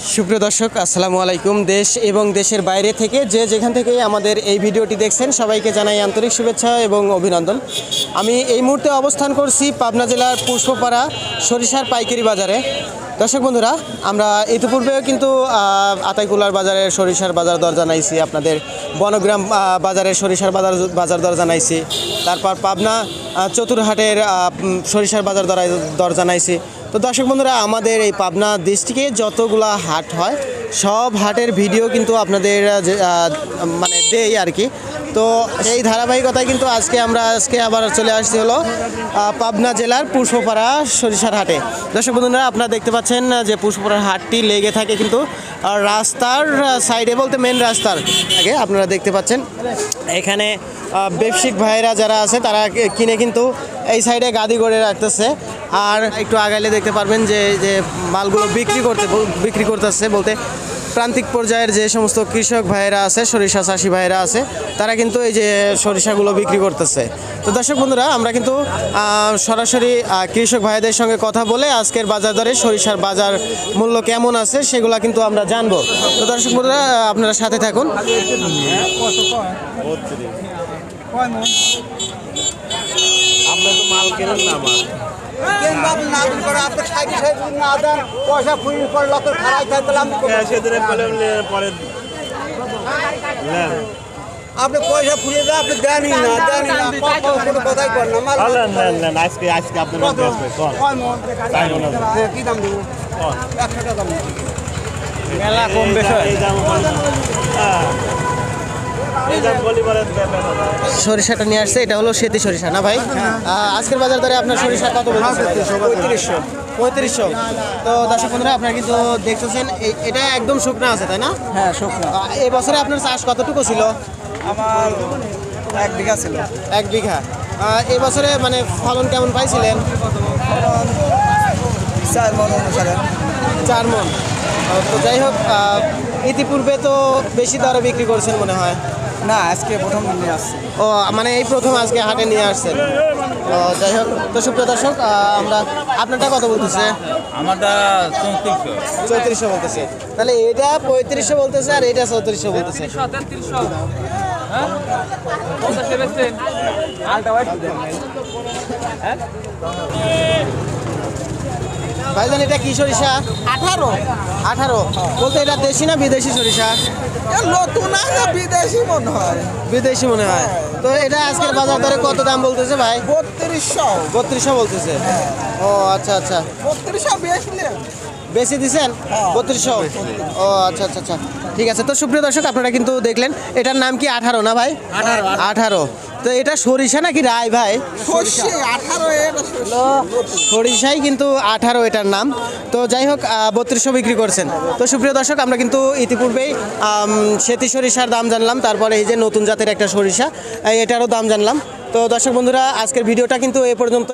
সুপ্রিয় দর্শক, আসসালামু আলাইকুম। দেশ এবং দেশের বাইরে থেকে যে যেখান থেকে আমাদের এই ভিডিওটি দেখছেন, সবাইকে জানাই আন্তরিক শুভেচ্ছা এবং অভিনন্দন। আমি এই মুহূর্তে অবস্থান করছি পাবনা জেলার পুষ্পপাড়া সরিষার পাইকারি বাজারে। দর্শক বন্ধুরা, আমরা ইতিপূর্বেও কিন্তু আতাইকুলার বাজারের সরিষার বাজার দর জানাইছি, আপনাদের বনগ্রাম বাজারের সরিষার বাজার বাজার দর জানাইছি। তারপর পাবনা চতুরহাটের সরিষার বাজার দর দর জানাইছি। তো দর্শক বন্ধুরা, আমাদের এই পাবনা ডিস্ট্রিক্টে যতগুলা হাট হয়, সব হাটের ভিডিও কিন্তু আপনাদের মানে দেই আর কি। তো এই ধারাবাহিকতায় কিন্তু আজকে আমরা, আজকে আবার চলে আসছি হলো পাবনা জেলার পুষ্পপাড়া সরিষার হাটে। দর্শক বন্ধুরা, আপনারা দেখতে পাচ্ছেন যে পুষ্পপাড়ার হাটটি লেগে থাকে কিন্তু রাস্তার সাইডে বলতে মেন রাস্তার আগে আপনারা দেখতে পাচ্ছেন, এখানে ব্যবসায়িক ভাইয়েরা যারা আছে, তারা কিনে কিন্তু এই সাইডে গাদি করে রাখতেছে। আর একটু আগাইলে দেখতে পারবেন যে যে মালগুলো বিক্রি করতে, বিক্রি করতেছে বলতে প্রান্তিক পর্যায়ের যে সমস্ত কৃষক ভাইয়েরা আছে, সরিষা চাষি ভাইয়েরা আছে, তারা কিন্তু এই যে সরিষাগুলো বিক্রি করতেছে। তো দর্শক বন্ধুরা, আমরা কিন্তু সরাসরি কৃষক ভাইদের সঙ্গে কথা বলে আজকের বাজার দরে সরিষার বাজার মূল্য কেমন আছে সেগুলো কিন্তু আমরা জানব। তো দর্শক বন্ধুরা, আপনারা সাথে থাকুন। তো মাল কেনেন না আমার। কেন বাবু না দিন করে আপনি না দেন পয়সা ফুরি করে লোকের খারাই সেদিনে পরে নেন আপনি পয়সা ফুরিয়ে দেন আপনি দেনই না দেনই না। কোনো কথাই কর না মাল নেন নেন নেন আজকে আজকে আপনার কন মনে? হ্যাঁ, কি দাম দেবো? কন টাকা দাম মেলা কম বেশি এই দাম হ্যাঁ। সরিষাটা নিয়ে আসছে এটা হলো সেতি সরিষা না ভাই? আজকের বাজার দরে আপনার সরিষা কত পঁয়ত্রিশশো। পঁয়ত্রিশশো। তো দর্শক বন্ধুরা আপনারা কিন্তু দেখতেছেন এটা একদম শুকনো আছে তাই না? হ্যাঁ শুকনো। এই বছরে আপনার চাষ কতটুকু ছিল? আমার এক বিঘা ছিল। এক বিঘা। এই বছরে মানে ফলন কেমন পাইছিলেন? চার মন অনুসারে। চার মন। তো যাই হোক ইতিপূর্বে তো বেশি দরে বিক্রি করছেন মনে হয়। না আজকে প্রথম নিয়ে আসছি। ও মানে এই প্রথম আজকে হাটে নিয়ে আসছেন ও যাই হোক তো সুপ্রিয় দর্শক আমরা আপনারটা কত বলতেছে? আমারটা চৌত্রিশশো। চৌত্রিশশো বলতেছে। তাহলে এটা পঁয়ত্রিশশো বলতেছে আর এটা চৌত্রিশশো বলতেছে। তেত্রিশশো হ্যাঁ? ভাইজান এটা কি সরিষা? আঠারো। আঠারো। বলতে এটা দেশি না বিদেশি সরিষা? নতুন না বিদেশি মনে হয়। বিদেশি মনে হয়। তো এটা আজকের বাজার দরে কত দাম বলতেছে ভাই? বত্রিশশো। বত্রিশশো বলতেছে। ও আচ্ছা আচ্ছা। বত্রিশশো বেশলে বেশি দিছেন? বত্রিশশো? ও আচ্ছা আচ্ছা আচ্ছা। ঠিক আছে তো সুপ্রিয় দর্শক আপনারা কিন্তু দেখলেন এটার নাম কি আঠারো না ভাই? আঠারো তো এটা সরিষা নাকি রায় ভাই? সরিষাই কিন্তু আঠারো এটার নাম। তো যাই হোক বত্রিশশো বিক্রি করছেন। তো সুপ্রিয় দর্শক আমরা কিন্তু ইতিপূর্বেই সেতি সরিষার দাম জানলাম তারপরে এই যে নতুন জাতের একটা সরিষা এটারও দাম জানলাম। তো দর্শক বন্ধুরা আজকের ভিডিওটা কিন্তু এ পর্যন্ত